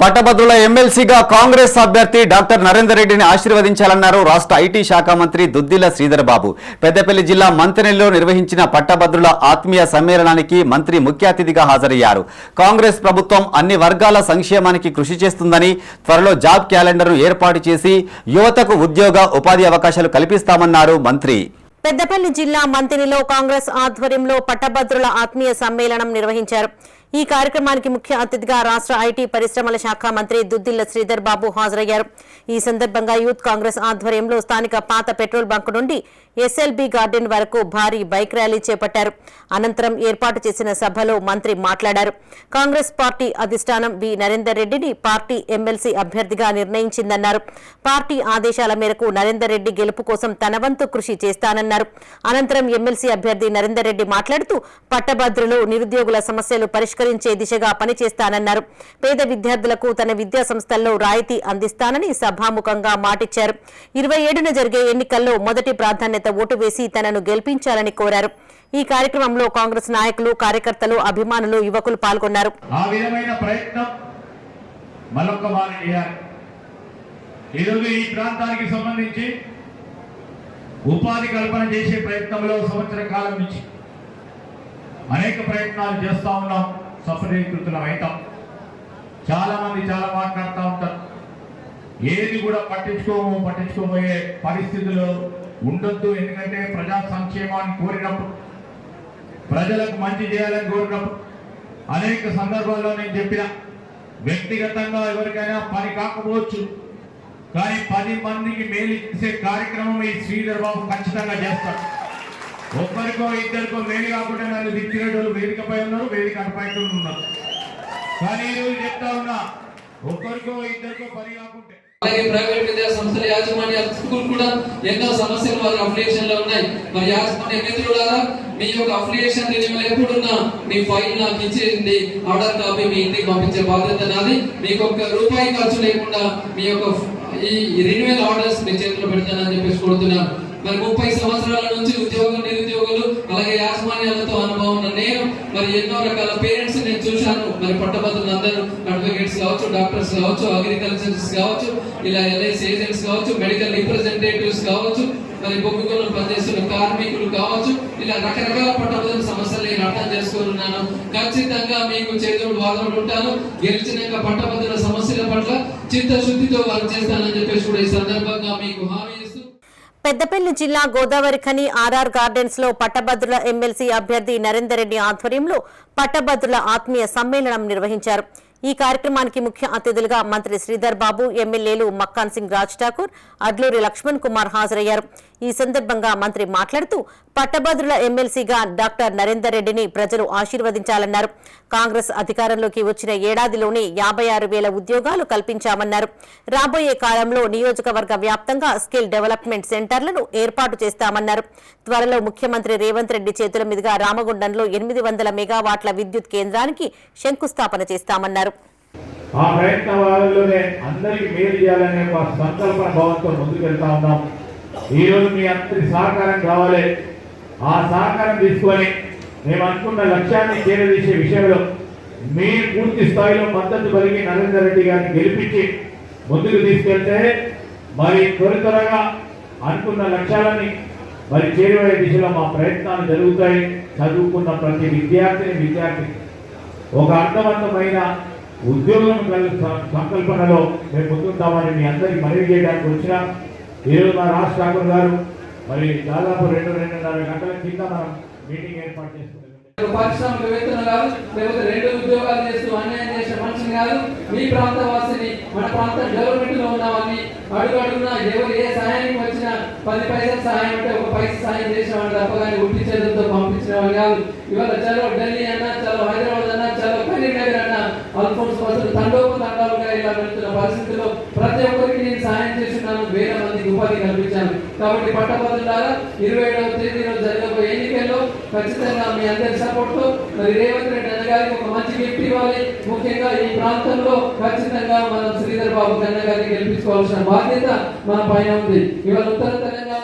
పట్టభద్రుల ఎమ్మెల్సీగా కాంగ్రెస్ అభ్యర్థి డాక్టర్ నరేందర్ రెడ్డిని ఆశీర్వదించాలన్నారు రాష్ట్ర ఐటీ శాఖ మంత్రి దుద్దిల శ్రీధర్ బాబు. పెద్దపల్లి జిల్లా మంత్రిలో నిర్వహించిన పట్టభద్రుల ఆత్మీయ సమ్మేళనానికి మంత్రి ముఖ్య అతిథిగా హాజరయ్యారు. కాంగ్రెస్ ప్రభుత్వం అన్ని వర్గాల సంక్షేమానికి కృషి చేస్తుందని త్వరలో జాబ్ క్యాలెండర్ను ఏర్పాటు చేసి యువతకు ఉద్యోగ ఉపాధి అవకాశాలు కల్పిస్తామన్నారు మంత్రి. పెద్దపల్లి జిల్లా మంతినిలో కాంగ్రెస్ ఆధ్వర్యంలో పట్టభద్రుల ఆత్మీయ సమ్మేళనం నిర్వహించారు. ఈ కార్యక్రమానికి ముఖ్య అతిథిగా రాష్ట్ర ఐటీ పరిశ్రమల శాఖ మంత్రి దుద్దిల్ల శ్రీధర్ బాబు హాజరయ్యారు. ఈ సందర్భంగా యూత్ కాంగ్రెస్ ఆధ్వర్యంలో స్థానిక పాత పెట్రోల్ బంక్ నుండి ఎస్ఎల్బి గార్డెన్ వరకు భారీ బైక్ ర్యాలీ చేపట్టారు. అనంతరం ఏర్పాటు చేసిన సభలో మంత్రి మాట్లాడారు. కాంగ్రెస్ పార్టీ అధిష్టానం బి నరేందర్ రెడ్డిని పార్టీ ఎమ్మెల్సీ అభ్యర్థిగా నిర్ణయించిందన్నారు. పార్టీ ఆదేశాల మేరకు నరేందర్ రెడ్డి గెలుపు కోసం తన వంతు కృషి చేస్తానన్నారు. అనంతరం ఎమ్మెల్సీ అభ్యర్థి నరేందర్ రెడ్డి మాట్లాడుతూ పట్టభద్రులు నిరుద్యోగుల సమస్యలు పరిష్కారం పరిష్కరించే దిశగా పనిచేస్తానన్నారు. పేద విద్యార్థులకు తన విద్యా సంస్థల్లో రాయితీ అందిస్తానని సభాముఖంగా మాటిచ్చారు. ఇరవై ఏడున జరిగే ఎన్నికల్లో మొదటి ప్రాధాన్యత ఓటు వేసి తనను గెలిపించాలని కోరారు. ఈ కార్యక్రమంలో కాంగ్రెస్ నాయకులు కార్యకర్తలు అభిమానులు యువకులు పాల్గొన్నారు. ఈరోజు ఈ ప్రాంతానికి సంబంధించి ఉపాధి కల్పన చేసే ప్రయత్నంలో సంవత్సర కాలం నుంచి అనేక ప్రయత్నాలు చేస్తా ఉన్నాం. సఫలీకృతులం అవుతాం చాలా మంది చాలా మాట్లాడుతూ ఉంటారు. ఏది కూడా పట్టించుకోము పట్టించుకోబోయే పరిస్థితులు ఉండొద్దు. ఎందుకంటే ప్రజా సంక్షేమాన్ని కోరినప్పుడు ప్రజలకు మంచి చేయాలని కోరినప్పుడు అనేక సందర్భాల్లో నేను చెప్పిన వ్యక్తిగతంగా ఎవరికైనా పని కాకపోవచ్చు. కానీ పది మందికి మేలు చేసే కార్యక్రమం ఈ శ్రీధర్ బాబు ఖచ్చితంగా చేస్తాడు. ఒక్కరికో ఇద్దరికో మేలు కాకుండా నన్ను దిచ్చినట్టు వేదికపై ఉన్నారు వేదిక అటుపై ఉన్నారు. కానీ ఈరోజు చెప్తా ఉన్నా ఒక్కరికో ఇద్దరికో పని కాకుంటే. అలాగే ప్రైవేట్ విద్యా సంస్థల యాజమాన్య స్కూల్ కూడా ఎన్నో సమస్యలు వారి అఫిలియేషన్లో ఉన్నాయి. మరి యాజమాన్య మిత్రులారా మీ యొక్క అఫిలియేషన్ రిన్యూవల్ ఎప్పుడున్నా మీ ఫైల్ నాకు ఇచ్చేయండి. ఆర్డర్ కాపీ మీ ఇంటికి పంపించే బాధ్యత నాది. మీకు ఒక్క రూపాయి ఖర్చు లేకుండా మీ యొక్క ఈ రిన్యూవల్ ఆర్డర్స్ మీ చేతిలో పెడతానని చెప్పేసి కోరుతున్నాను. మరి ముప్పై సంవత్సరాల నుంచి ఉద్యోగం నిరుద్యోగులు అలాగే యాజమాన్యాలతో అనుభవం ఉన్న నేను మరి ఎన్నో రకాల పేరెంట్స్ నేను చూశాను. మరి పట్టభద్రులు అందరూ అడ్వకేట్స్ కావచ్చు డాక్టర్స్ కావచ్చు అగ్రికల్చర్స్ కావచ్చు ఇలా ఎల్ఐసి ఏజెంట్స్ కావచ్చు మెడికల్ రిప్రజెంటేటివ్స్ కావచ్చు మరి బొగ్గు బొగ్గుగోలు పనిచేస్తున్న కార్మికులు కావచ్చు ఇలా రకరకాల పట్టభద్రుల సమస్యలు నేను అర్థం చేసుకున్నాను ఖచ్చితంగా మీకు చేదోడు వాదనలు ఉంటాను. గెలిచినాక పట్టభద్రుల సమస్యల పట్ల చిత్తశుద్ధితో వర్క్ చేస్తానని చెప్పేసి కూడా ఈ సందర్భంగా మీకు హామీ పెద్దపల్లి జిల్లా గోదావరి ఖని ఆర్ఆర్ గార్డెన్స్లో పట్టభద్రుల ఎమ్మెల్సీ అభ్యర్థి నరేందర్ రెడ్డి ఆధ్వర్యంలో పట్టభద్రుల ఆత్మీయ సమ్మేళనం నిర్వహించారు. ఈ కార్యక్రమానికి ముఖ్య అతిథులుగా మంత్రి శ్రీధర్ బాబు ఎమ్మెల్యేలు మక్కాన్ సింగ్ రాజ్ ఠాకూర్ అడ్లూరి లక్ష్మణ్ కుమార్ హాజరయ్యారు. ఈ సందర్భంగా మంత్రి మాట్లాడుతూ పట్టభద్రుల ఎమ్మెల్సీగా డాక్టర్ నరేందర్ రెడ్డిని ప్రజలు ఆశీర్వదించాలన్నారు. కాంగ్రెస్ అధికారంలోకి వచ్చిన ఏడాదిలోనే యాభై ఆరు వేల ఉద్యోగాలు కల్పించామన్నారు. రాబోయే కాలంలో నియోజకవర్గ వ్యాప్తంగా స్కిల్ డెవలప్మెంట్ సెంటర్లను ఏర్పాటు చేస్తామన్నారు. త్వరలో ముఖ్యమంత్రి రేవంత్ రెడ్డి చేతుల మీదుగా రామగుండంలో ఎనిమిది వందల మెగావాట్ల విద్యుత్ కేంద్రానికి శంకుస్థాపన చేస్తామన్నారు. ఆ ప్రయత్న వారిలోనే అందరికీ మేలు చేయాలనే ఒక సంకల్పన భావంతో ముందుకు వెళ్తా ఉన్నాం. ఈ రోజు మీ అందరి సహకారం కావాలి. ఆ సహకారం తీసుకొని మేము అనుకున్న లక్ష్యాన్ని చేరదీసే విషయంలో మీరు పూర్తి స్థాయిలో మద్దతు కలిగి నరేందర్ రెడ్డి గారిని గెలిపించి ముందుకు తీసుకెళ్తే మరి త్వర త్వరగా అనుకున్న లక్ష్యాలని మరి చేరువే దిశలో మా ప్రయత్నాలు జరుగుతాయి. చదువుకున్న ప్రతి విద్యార్థిని విద్యార్థి ఒక అర్థవంతమైన ఉద్యోగం సంకల్పనలో మేము ముందుంటామని మీ అందరికీ మనవి చేయడానికి వచ్చిన ఈరోజు మా రాష్ట్ర ఠాకూర్ గారు మరి దాదాపు రెండు రెండున్నర గంటల కింద మనం మీటింగ్ ఏర్పాటు చేసుకున్నాం పారిశ్రామిక పారిశ్రామికవేత్తలు కాదు లేకపోతే రెండు ఉద్యోగాలు చేస్తూ అన్యాయం చేసే మనిషిని కాదు మీ ప్రాంత వాసిని మన ప్రాంత డెవలప్మెంట్లో ఉన్నామని అడుగు అడుగునా ఎవరు ఏ సహాయానికి వచ్చినా పది పైసల సహాయం అంటే ఒక పైస సహాయం చేసేవాడు తప్ప కానీ ఉట్టి చేతులతో పంపించిన వాళ్ళు కాదు. ఇవాళ చలో ఢిల్లీ అన్నా చలో హైదరాబాద్ అన్నా చలో కరీంనగర్ అన్నా అల్ఫోన్స్ బస్సులు తండోపు తండాలుగా ఇలా వెళ్తున్న పరిస్థితుల్లో ప్రతి ఒక్కరికి నేను సాయం చేస్తున్నాను. వేల మందికి ఉపాధి కల్పించాను. కాబట్టి పట్టభద్రులారా ఇరవై ఏడవ తేదీ రోజు జరగబోయే ఎన్నికల్లో ఖచ్చితంగా మీ అందరి సపోర్ట్తో మరి రేవంత్ రెడ్డి అన్న గారికి ఒక మంచి గిఫ్ట్ ఇవ్వాలి. ముఖ్యంగా ఈ ప్రాంతంలో ఖచ్చితంగా మనం శ్రీధర్ బాబు గన్న గారిని గెలిపించుకోవాల్సిన బాధ్యత మన పైన ఉంది. ఇవాళ ఉత్తర తెలంగాణ